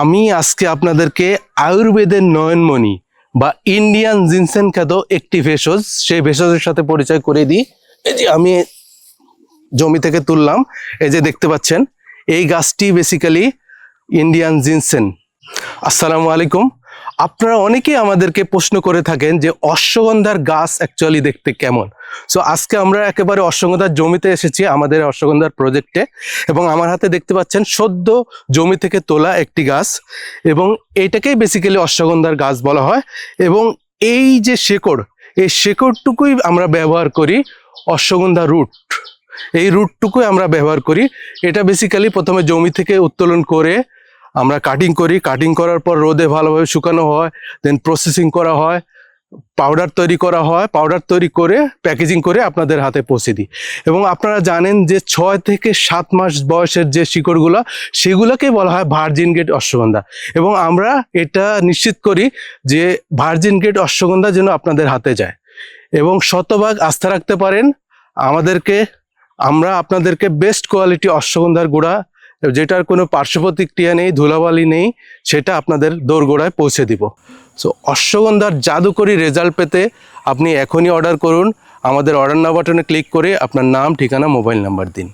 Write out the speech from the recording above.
আমি আজকে আপনাদেরকে আয়ুর্বেদের নয়নমণি বা ইন্ডিয়ান জিনসেন খ্যাত একটি ভেষজ, সেই ভেষজের সাথে পরিচয় করে দিই। এই যে আমি জমি থেকে তুললাম, এই যে দেখতে পাচ্ছেন, এই গাছটি বেসিক্যালি ইন্ডিয়ান জিনসেন আসসালামু আলাইকুম। আপনারা অনেকেই আমাদেরকে প্রশ্ন করে থাকেন যে অশ্বগন্ধার গাছ অ্যাকচুয়ালি দেখতে কেমন। সো আজকে আমরা একেবারে অশ্বগন্ধার জমিতে এসেছি, আমাদের অশ্বগন্ধার প্রজেক্টে এবং আমার হাতে দেখতে পাচ্ছেন সদ্য জমি থেকে তোলা একটি গাছ। এবং এইটাকেই বেসিক্যালি অশ্বগন্ধার গাছ বলা হয়। এবং এই যে শেকড়, এই শেকড়টুকুই আমরা ব্যবহার করি অশ্বগন্ধা রুট এই রুটটুকুই আমরা ব্যবহার করি। এটা বেসিক্যালি প্রথমে জমি থেকে উত্তোলন করে আমরা কাটিং করি। কাটিং করার পর রোদে ভালোভাবে শুকানো হয় দেন প্রসেসিং করা হয়। পাউডার তৈরি করা হয় পাউডার তৈরি করে প্যাকেজিং করে আপনাদের হাতে পৌঁছে দিই। এবং আপনারা জানেন যে ছয় থেকে সাত মাস বয়সের যে শিকড়গুলো, সেগুলোকে বলা হয় ভার্জিন গেট অশ্বগন্ধা। এবং আমরা এটা নিশ্চিত করি যে ভার্জিন গেট অশ্বগন্ধা যেন আপনাদের হাতে যায়। এবং শতভাগ আস্থা রাখতে পারেন, আমাদেরকে, আমরা আপনাদেরকে বেস্ট কোয়ালিটি অশ্বগন্ধার গুঁড়া যেটার কোনো পার্শ্ব প্রতিক্রিয়া নেই, ধুলাবালি নেই, সেটা আপনাদের দোরগোড়ায় পৌঁছে দিব। সো অশ্বগন্ধার জাদুকরি রেজাল্ট পেতে আপনি এখনই অর্ডার করুন। আমাদের অর্ডার না বাটনে ক্লিক করে আপনার নাম, ঠিকানা মোবাইল নাম্বার দিন।